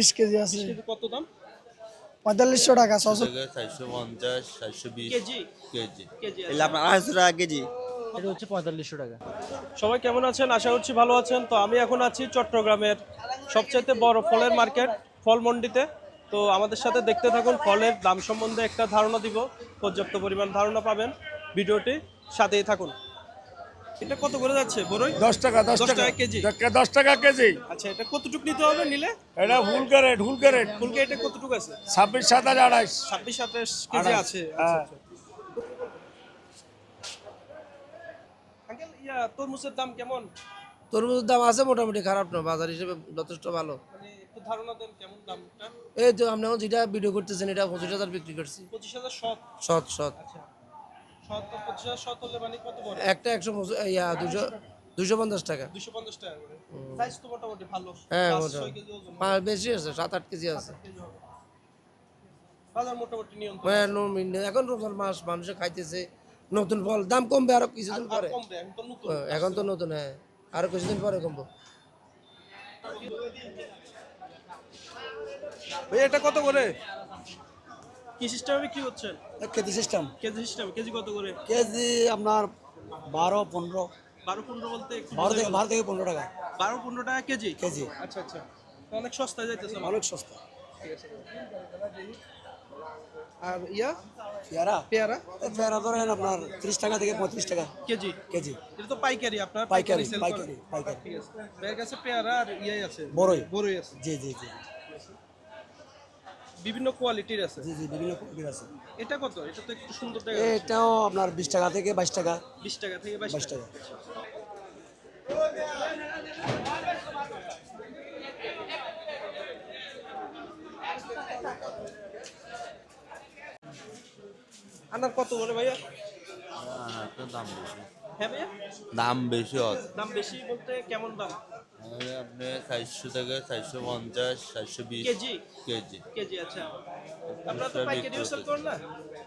বিশ কেজি আছে। কত দাম? পঁয়তাল্লিশশো টাকা ছশো চারশো পঞ্চাশ চারশো বিশ কেজি? কেজি। কেজি আপনার আড়াইশো টাকা কেজি। এটা হচ্ছে পঁয়তাল্লিশশো টাকা। সবাই কেমন আছেন? আশা করছি ভালো আছেন। তো আমি এখন আছি চট্টগ্রামের সবচাইতে বড় ফলের মার্কেট ফল মন্ডিতে তো আমাদের সাথে দেখতে থাকুন ফলের দাম সম্বন্ধে একটা ধারণা দিব। পর্যাপ্ত পরিমাণ ধারণা পাবেন ভিডিওটি। সাথেই থাকুন। এটা কত করে যাচ্ছে বড়ই দশ টাকা দশ টাকা। কেজি। টাকা- দশ টাকা কেজি। আচ্ছা এটা কতটুকু নিতে হবে নিলে? এটা ফুল ক্যারেট ফুল ক্যারেট। কতটুকু আছে? ছাব্বিশ সাতাশ আড়াইশ। ছাব্বিশ সাতাশ কেজি আছে। হ্যাঁ। আঙ্কেল ইয়া তরমুজের দাম কেমন? তরমুজের দাম আছে মোটামুটি খারাপ না বাজার হিসেবে যথেষ্ট ভালো। মানে ধারণা দেন কেমন দামটা? এই তো আপনি এখন যেটা ভিডিও করতেছেন এটা পঁচিশ হাজার বিক্রি করছি। পঁচিশ হাজার শত। সৎ সৎ আচ্ছা। একটা একশো পঁচিশ- ইয়া দুশো দুশো পঞ্চাশ টাকা। দুশো পঞ্চাশ টাকা সাইজ তো মোটামুটি ভালো। হ্যাঁ মোটামুটি। পা- বেশি আছে সাত আট কেজি আছে। বাজার মোটামুটি নিয়ন্ত্রণ নো- মিন- এখন রমজান মাস মানুষে খাইতেছে নতুন ফল দাম কমবে আরও কিছুদিন আর পরে। এখন তো নতুন। হ্যাঁ, এখন তো নতুন হ্যাঁ। আরও কিছুদিন পরে কমবো। ভাই এটা কত করে? কি সিস্টেমে বিক্রি করছেন? KG system KG system KG কত করে? কেজি আপনার বারো পনেরো। বারো পনেরো বলতে বারো থেকে বারো থেকে পনেরো টাকা। বারো পনেরো টাকা কেজি? কেজি। আচ্ছা আচ্ছা। অনেক সস্তায় যাইতেছে। অনেক সস্তা। আর ইয়া? পেয়ারা? পেয়ারা? পেয়ারা ধরেন আপনার ত্রিশ টাকা থেকে পঁয়ত্রিশ টাকা। কেজি? কেজি। এটা তো পাইকারি আপনার পাইকারি পাইকারি। পাইকারি পেয়ারা আর ইয়াই আছে। বড়ই বড়ই আছে। জি জি জি। বিভিন্ন কোয়ালিটির আছে? জি জি বিভিন্ন কোয়ালিটির আছে। এটা কত? এটা তো একটু সুন্দর দেখা এটাও আপনার বিশ টাকা থেকে বাইশ টাকা। বিশ টাকা থেকে বাইশ বাইশ টাকা। টাকা। আনার কত করে ভাইয়া? তো দাম বেশি। হ্যাঁ ভাইয়া? দাম বেশি হয় দাম বেশি বলতে কেমন দাম? আপনি চারশো থেকে চারশো পঞ্চাশ চারশো বিশ কেজি? কেজি। কেজি আচ্ছা। আপনারা তো পাইকারিও সেল করেন না?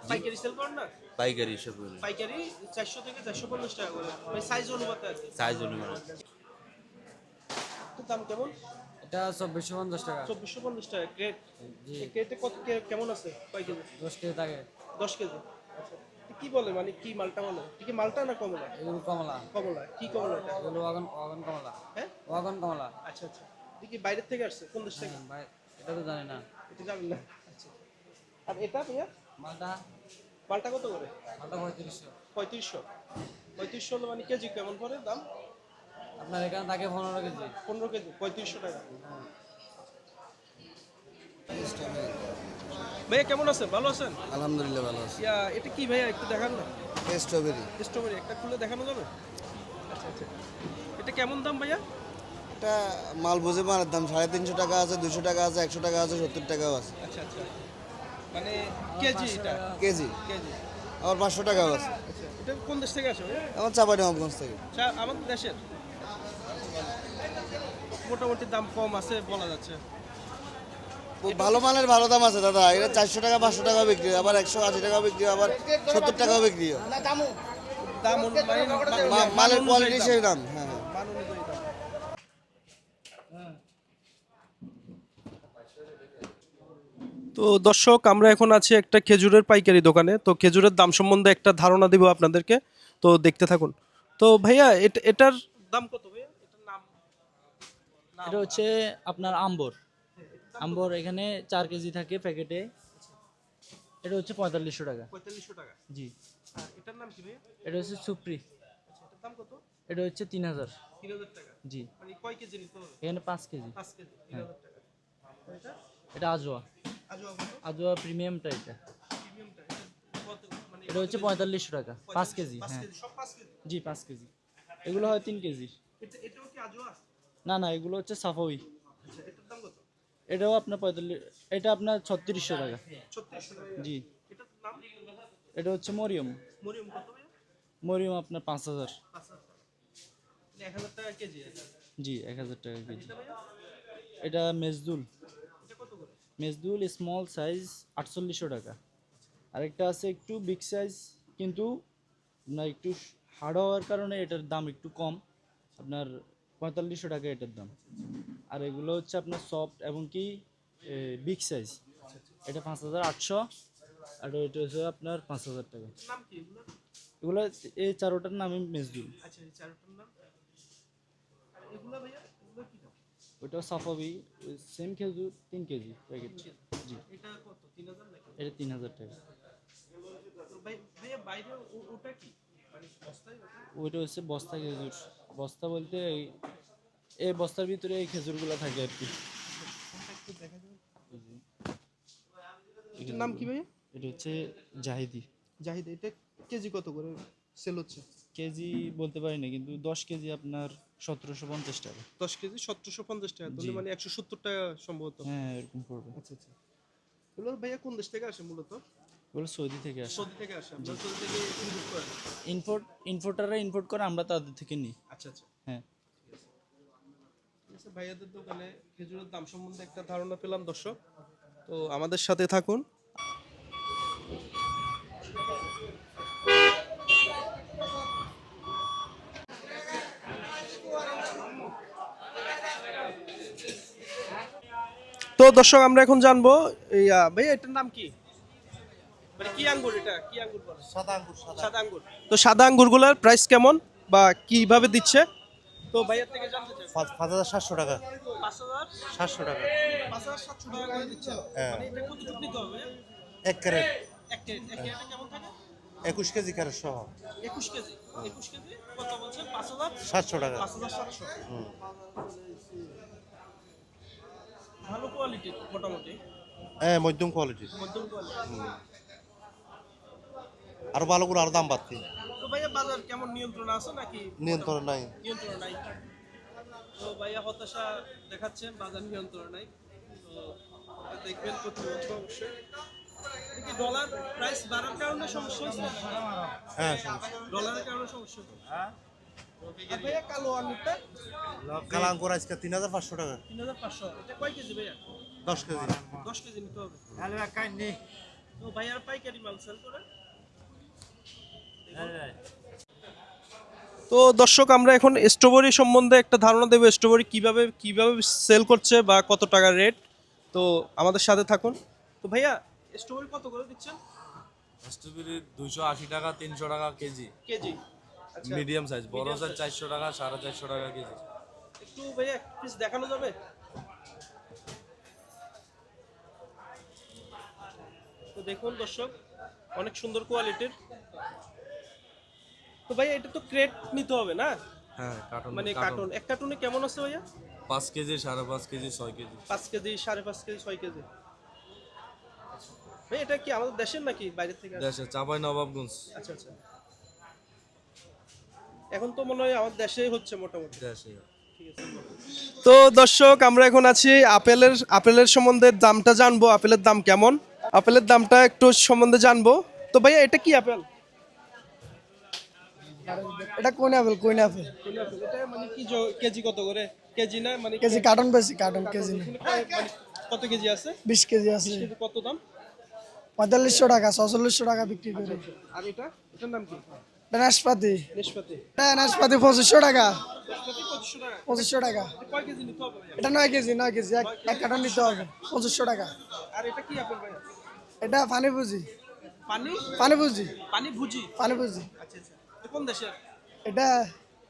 পাইকারি সেল করেন না? পাইকারি হিসেবে পাইকারি চারশো থেকে চারশো পঞ্চাশ টাকা করে। মানে সাইজ অনুপাতে আছে সাইজ অনুযায়ী তো দাম কেমন? এটা চব্বিশশো পঞ্চাশ টাকা। চব্বিশশো পঞ্চাশ টাকা। ক্রেট ক্রেটে কত কে- কেমন আছে কয় কেজি দশ কেজি থাকে। দশ কেজি। আচ্ছা কি বলে? মানে কি মালটা বলে? এটা কি মালটা না কমলা? এগুলো কমলা? কমলা। কি কমলা এটা? এগুলো ওয়াগন ওয়াগন কমলা। হ্যাঁ? ওয়াগন কমলা। আচ্ছা আচ্ছা। এটা কি বাইরের থেকে আসছে? কোন দেশ থেকে? ভাই এটা তো জানি না। এটা জানি না। আচ্ছা আর এটা ভাইয়া? মালটা? মালটা কত করে? মালটা পঁয়ত্রিশশো। পঁয়ত্রিশশো। পঁয়ত্রিশশো হলে মানে কেজি কেমন পড়ে দাম? আপনার এখানে থাকে পনেরো কেজি। পনেরো কেজি পঁয়ত্রিশশো টাকা। ভাইয়া কেমন আছেন? ভালো আছেন? আলহামদুলিল্লাহ ভালো আছে। ইয়া এটা কি ভাইয়া? একটু দেখান না। স্ট্রবেরি স্ট্রবেরি একটা খুলে দেখানো যাবে? আচ্ছা আচ্ছা। এটা কেমন দাম ভাইয়া? এটা মাল বুঝে মালের দাম সাড়ে তিনশো টাকা আছে দুশো টাকা আছে একশো টাকা আছে সত্তর টাকাও আছে। আচ্ছা আচ্ছা। মানে কেজি এটা? কেজি। কেজি। আবার পাঁচশো টাকাও আছে। আচ্ছা এটা কোন দেশ থেকে আসে ভাইয়া? আমার চাপাটি মাপগঞ্জ থেকে। চা আমাদের দেশের। মোটামুটি দাম কম আছে বলা যাচ্ছে। ভালো মালের ভালো দাম আছে দাদা। এটা চারশো টাকা পাঁচশো টাকা বিক্রি হয় আবার একশো আশি টাকা বিক্রি হয় আবার সত্তর টাকাও বিক্রি হয়। মানে মান মালের কোয়ালিটি সেই দাম হ্যাঁ। তো দর্শক আমরা এখন আছি একটা খেজুরের পাইকারি দোকানে। তো খেজুরের দাম সম্বন্ধে একটা ধারণা দিব আপনাদেরকে। তো দেখতে থাকুন। তো ভাইয়া এটা এটার দাম কত ভাইয়া? এটার নাম এটা হচ্ছে আপনার আম্বর। আম্বর এখানে চার কেজি থাকে প্যাকেটে। এটা হচ্ছে পঁয়তাল্লিশশো টাকা। পঁয়তাল্লিশশো টাকা? জি। আর এটার নাম কি এটা হচ্ছে সুপ্রি। আচ্ছা এটার দাম কত? এটা হচ্ছে তিন হাজার। তিন হাজার টাকা? জি। মানে কয় কেজি নিতে হবে? এখানে পাঁচ কেজি। পাঁচ কেজি তিন হাজার টাকা। এটা? এটা আজোয়া। কত? আজোয়া প্রিমিয়ামটা এটা। প্রিমিয়ামটা এটা কত? মানে এটা হচ্ছে পঁয়তাল্লিশশো টাকা পাঁচ কেজি হ্যাঁ। জি পাঁচ কেজি। এগুলো হয় তিন কেজি। না না এগুলো হচ্ছে সাফাউই আচ্ছা এটার দাম কত? এটাও আপনার পঁয়তাল্লিশ এটা আপনার ছত্রিশশো টাকা। জি। এটা হচ্ছে মরিয়ম। মরিয়ম আপনার পাঁচ হাজার। টাকা মানে এক হাজার টাকা কেজি জি এক হাজার টাকা কেজি। এটা মেজদুল। মেজদুল স্মল সাইজ আটচল্লিশশো টাকা। আরেকটা আছে একটু বিগ সাইজ কিন্তু আপনার একটু হার্ড হওয়ার কারণে এটার দাম একটু কম। আপনার পঁয়তাল্লিশশো টাকা এটার দাম। আর এগুলো হচ্ছে আপনার সফট এবং কি বিগ সাইজ এটা পাঁচ হাজার আটশো আর এটা হচ্ছে আপনার পাঁচ হাজার টাকা। এগুলো? এই চারোটার নামই মেজদুল আচ্ছা ওটা সাফাবি সেম খেজুর তিন কেজি প্যাকেট জি। এটা তিন হাজার টাকা। মানে? ওইটা হচ্ছে বস্তা খেজুর বস্তা বলতে এই- বস্তার ভিতরে এই খেজুরগুলো থাকে আর কি। এটার নাম কি ভাইয়া? এটা হচ্ছে জাহিদি। জাহিদ এটা কেজি কত করে সেল হচ্ছে? কেজি বলতে পারি না কিন্তু দশ কেজি আপনার সতেরোশো পঞ্চাশ টাকা। দশ কেজি সতেরোশো পঞ্চাশ টাকা তাহলে। মানে একশো সত্তর টাকা সম্ভবত। হ্যাঁ এরকম পড়বে। আচ্ছা আচ্ছা। এগুলো ভাইয়া কোন দেশ থেকে আসে মূলত? ওগুলো সৌদি থেকে আসে। সৌদি থেকে আসে আপনার সৌদি থেকে ইম্পোর্ট করেন ইম্পোর্ট ইম্পোর্টাররা ইম্পোর্ট করে আমরা তাদের থেকে নিই। আচ্ছা আচ্ছা। হ্যাঁ। ভাইয়াদের দোকানে খেজুরের দাম সম্বন্ধে একটা ধারণা পেলাম দর্শক। তো আমাদের সাথে থাকুন। তো দর্শক আমরা এখন জানব ভাইয়া এটার নাম কি? মানে কি আঙ্গুর এটা? কি আঙ্গুর সাদা আঙ্গুর সাদা। সাদা আঙ্গুর। তো সাদা আঙ্গুরগুলোর প্রাইস কেমন বা কীভাবে দিচ্ছে? তো ভাইয়ার থেকে জানতে চাই। পাঁচ হাজার সাতশো টাকা। পাঁচ হাজার? সাতশো টাকা। পাঁচ হাজার সাতশো টাকা করে দিচ্ছে। হ্যাঁ। মানে এটা কতটুকু নিতে হবে? এক ক্যারেট। এক ক্যারেট। এক ক্যারেটে কেমন থাকে? একুশ কেজি ক্যারেট সহ। একুশ কেজি। একুশ কেজি? কত বলছেন? পাঁচ হাজার? সাতশো টাকা। পাঁচ হাজার সাতশো। ভালো কোয়ালিটির মোটামুটি। হ্যাঁ মধ্যম কোয়ালিটির মধ্যম কোয়ালিটি আরও ভালো করে আরও দাম বাড়তি। ভাইয়া বাজার কেমন নিয়ন্ত্রণ আছে নাকি? নিয়ন্ত্রণ নাই। নিয়ন্ত্রণ নাই। তো ভাইয়া হতাশা দেখাচ্ছেন বাজার নিয়ন্ত্রণ নাই। তো দেখবেন প্রতিবন্ধ অবশ্যই। ডলার প্রাইস বাড়ার কারণে সমস্যা হচ্ছে হ্যাঁ ডলারের কারণে সমস্যা হচ্ছে ভাইয়া কালো আঙুরটা কালাঙ্কুর আজকে তিন হাজার পাঁচশো টাকা। তিন হাজার পাঁচশো। এটা কয় কেজি ভাইয়া? দশ কেজি। দশ কেজি নিতে হবে। তো ভাইয়ার পাইকারি মাল সেল করে তো দর্শক আমরা এখন স্ট্রবেরি সম্বন্ধে একটা ধারণা দেবো স্ট্রবেরি কীভাবে কীভাবে সেল করছে বা কত টাকা রেট তো আমাদের সাথে থাকুন। তো ভাইয়া স্ট্রবেরি কত করে দিচ্ছেন? স্ট্রবেরি দুশো আশি টাকা তিনশো টাকা কেজি। কেজি? আচ্ছা। মিডিয়াম সাইজ বড় সাইজ। চারশো টাকা সাড়ে চারশো টাকা কেজি। একটু ভাইয়া পিস দেখানো যাবে? তো দেখুন দর্শক অনেক সুন্দর কোয়ালিটির তো ভাইয়া এটা তো ক্রেট নিতে হবে না? হ্যাঁ কার্টন মানে কার্টুন এক কার্টুনে কেমন আছে ভাইয়া? পাঁচ কেজি সাড়ে পাঁচ কেজি ছয় কেজি। পাঁচ কেজি সাড়ে পাঁচ কেজি ছয় কেজি। ভাই এটা কি আমাদের দেশের নাকি বাইরে থেকে আসে? দেশে চাপাই নবাবগঞ্জ। আচ্ছা আচ্ছা। এখন তো মনে হয় আমাদের দেশেই হচ্ছে মোটামুটি। দেশে তো দর্শক আমরা এখন আছি আপেলের আপেলের সম্বন্ধে দামটা জানব। আপেলের দাম কেমন? আপেলের দামটা একটু সম্বন্ধে জানব। তো ভাইয়া এটা কি আপেল? এটা কোন আপেল কোন আপেল? এটা মানে কি কেজি কত করে কেজি না মানে কেজি কার্টন বেশি কার্টন কেজি না কত কেজি আছে বিশ কেজি আছে। কত দাম পঁয়তাল্লিশশো টাকা ছচল্লিশশো টাকা বিক্রি করে। আর এটা এটার নাম কি নাশপাতি। নিষ্পাতি নাশপাতি পঁচিশশো টাকা। পঁচিশশো টাকা। এটা নয় কেজি নয় কেজি। এক এক কার্টন নিতে হবে। পঁচিশশো টাকা। আর এটা কি আপেল এটা পানি? বুঝি পানি পানি বুঝি পানি ভুজি পানি বুঝি আচ্ছা কোন দেশের এটা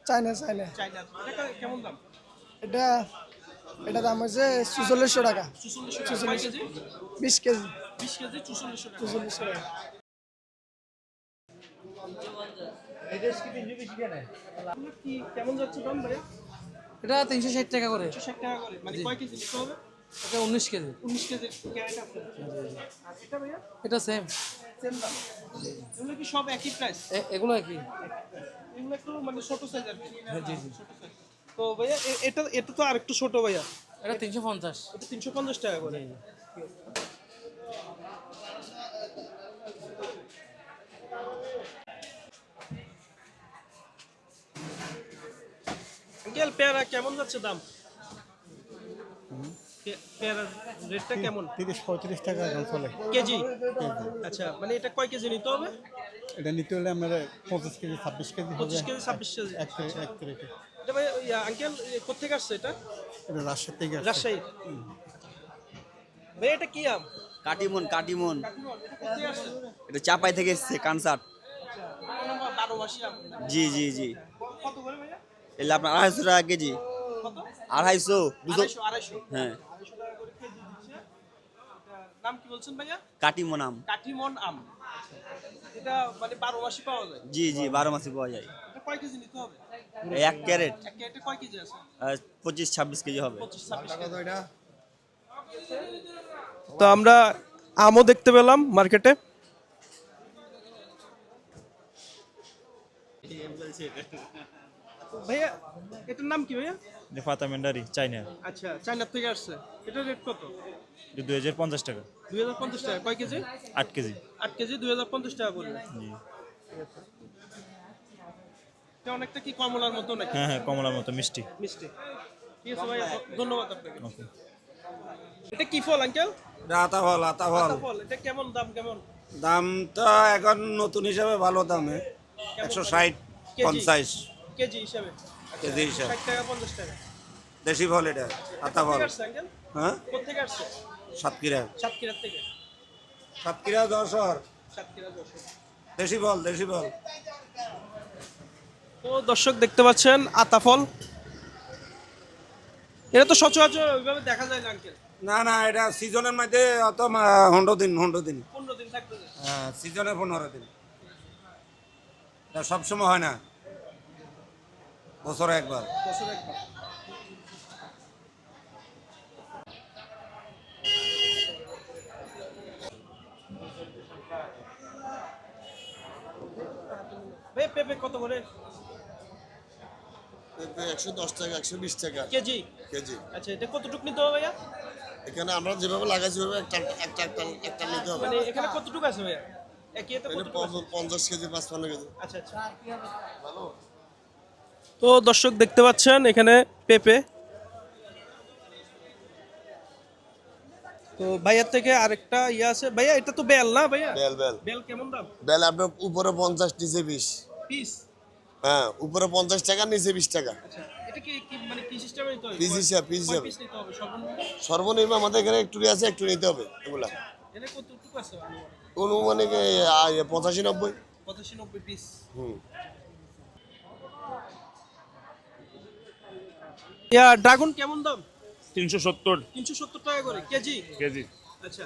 চাইনা চাইনা এটা কেমন দাম? এটা এটা দাম হচ্ছে চুচল্লিশশো টাকা। চুচল্লিশশো বিশ কেজি। বিশ কেজি চুচল্লিশশো টাকা। চুচল্লিশশো টাকা। কেমন যাচ্ছে দাম এটা তিনশো ষাট টাকা করে। ষাট টাকা করে। মানে কয় কেজি নিতে হবে? এটা উনিশ কেজি। উনিশ কেজি এটা সেম সেম দাম। এগুলো কি সব একই প্রাইস এগুলো একটু মানে ছোট সাইজ আর জি জি। তো ভাইয়া এটা এটা তো আর একটু ছোট ভাইয়া। এটা তিনশো পঞ্চাশ। এটা তিনশো পঞ্চাশ টাকা করে। পেয়ারা কেমন যাচ্ছে দাম? পেয়ারার রেটটা কেমন? তিরিশ পঁয়ত্রিশ টাকা এখন চলে। কেজি? আচ্ছা মানে এটা কয় কেজি নিতে হবে? এটা নিতে হলে আপনার পঁচিশ কেজি ছাব্বিশ কেজি হবে। পঁচিশ কেজি ছাব্বিশ কেজি। এক এক ক্রেটে এটা ভাই আঙ্কেল কোথেকে আসছে এটা? এটা রাজশাহী থেকে আসছে। রাজশাহী। ভাই এটা কি আম? কাটিমন কাটিমন। এটা চাপাই থেকে এসছে কানসার। জি জি জি। কত এলে আপনার আড়াইশো টাকা কেজি। আড়াইশো দুশো। হ্যাঁ আড়াইশো টাকা করে কেজি দিচ্ছে এটা নাম কি বলছেন ভাইয়া? কাটিমন আম কাঠিমন আম এটা মানে বারো মাসি পাওয়া যায়? জি জি বারো মাসে পাওয়া যায়। এটা কয় কেজি নিতে হবে? এক ক্যারেট। এক কেটে কয় কেজি আছে? পঁচিশ ছাব্বিশ কেজি হবে। তো আমরা আমও দেখতে পেলাম মার্কেটে। ভাইয়া এটার নাম কি ভাইয়া? ফাতা মেন্ডারি চাইনা আচ্ছা চায়নার থেকে আসছে। এটা রেট কত? দুই হাজার পঞ্চাশ টাকা। দুই হাজার পঞ্চাশ টাকা। কয় কেজি? আট কেজি। আট কেজি দুই হাজার পঞ্চাশ টাকা পড়বে জি। এটা অনেকটা কি কমলার মতো নাকি? হ্যাঁ হ্যাঁ কমলার মতো মিষ্টি। মিষ্টি। ঠিক আছে ভাইয়া ধন্যবাদ আপনাকে। এটা কি ফল আঙ্কেল? আতা ফল আতা ফল। ফল এটা কেমন দাম কেমন? দাম তো এখন নতুন হিসাবে ভালো দামে। একশো ষাট কেজি? পঞ্চাশ। কেজি হিসাবে। কেজি হিসাবে। ষাট টাকা পঞ্চাশ টাকা। দেশি ফল এটা আতা ফল। হ্যাঁ? সাতক্ষীরা। থেকে? সাতক্ষীরা যশোর। সাতক্ষীরা দেশি ফল দেশি ফল। তো দর্শক দেখতে পাচ্ছেন আতা ফল। এটা তো সচরাচর ওইভাবে দেখা যায় না আঙ্কেল। না না এটা সিজনের মধ্যে অত হন্ডো দিন পনেরো দিন। হ্যাঁ সিজনে পনেরো দিন। এটা সবসময় হয় না। বছরে একবার। বছরে একবার। পেঁপে কত করে? পেঁপে একশো দশ টাকা একশো বিশ টাকা। কেজি? কেজি। আচ্ছা এটা কতটুকু নিতে হবে ভাইয়া? এখানে আমরা যেভাবে লাগাইছি ওইভাবে একটা একটা একটা একটা নিতে হবে। মানে এখানে কতটুকু আছে ভাইয়া? একই? পঞ্চাশ- পঞ্চাশ কেজি পাঁচপান্ন কেজি। আচ্ছা আচ্ছা। তো দর্শক দেখতে পাচ্ছেন এখানে পেঁপে। তো ভাইয়ার থেকে আরেকটা ইয়ে আছে। ভাইয়া এটা তো বেল না ভাইয়া? Bell bell. বেল কেমন দাম? বেল আপনার উপরে পঞ্চাশ নিচে বিশ। পিস হ্যাঁ উপরে পঞ্চাশ টাকা নিচে বিশ টাকা। আচ্ছা এটা কি কি মানে কি সিস্টেমে নিতে হবে? পিস হিসাব পিস হিসাব। সর্বনিম্ন? আমাদের এখানে একটু আছে একটু নিতে হবে এগুলা। আছে অনুমানিক পঁচাশি নব্বই। পঁচাশি নব্বই পিস হুম। ইয়া ড্রাগন কেমন দাম? তিনশো সত্তর। তিনশো সত্তর টাকা করে কেজি? কেজি। আচ্ছা।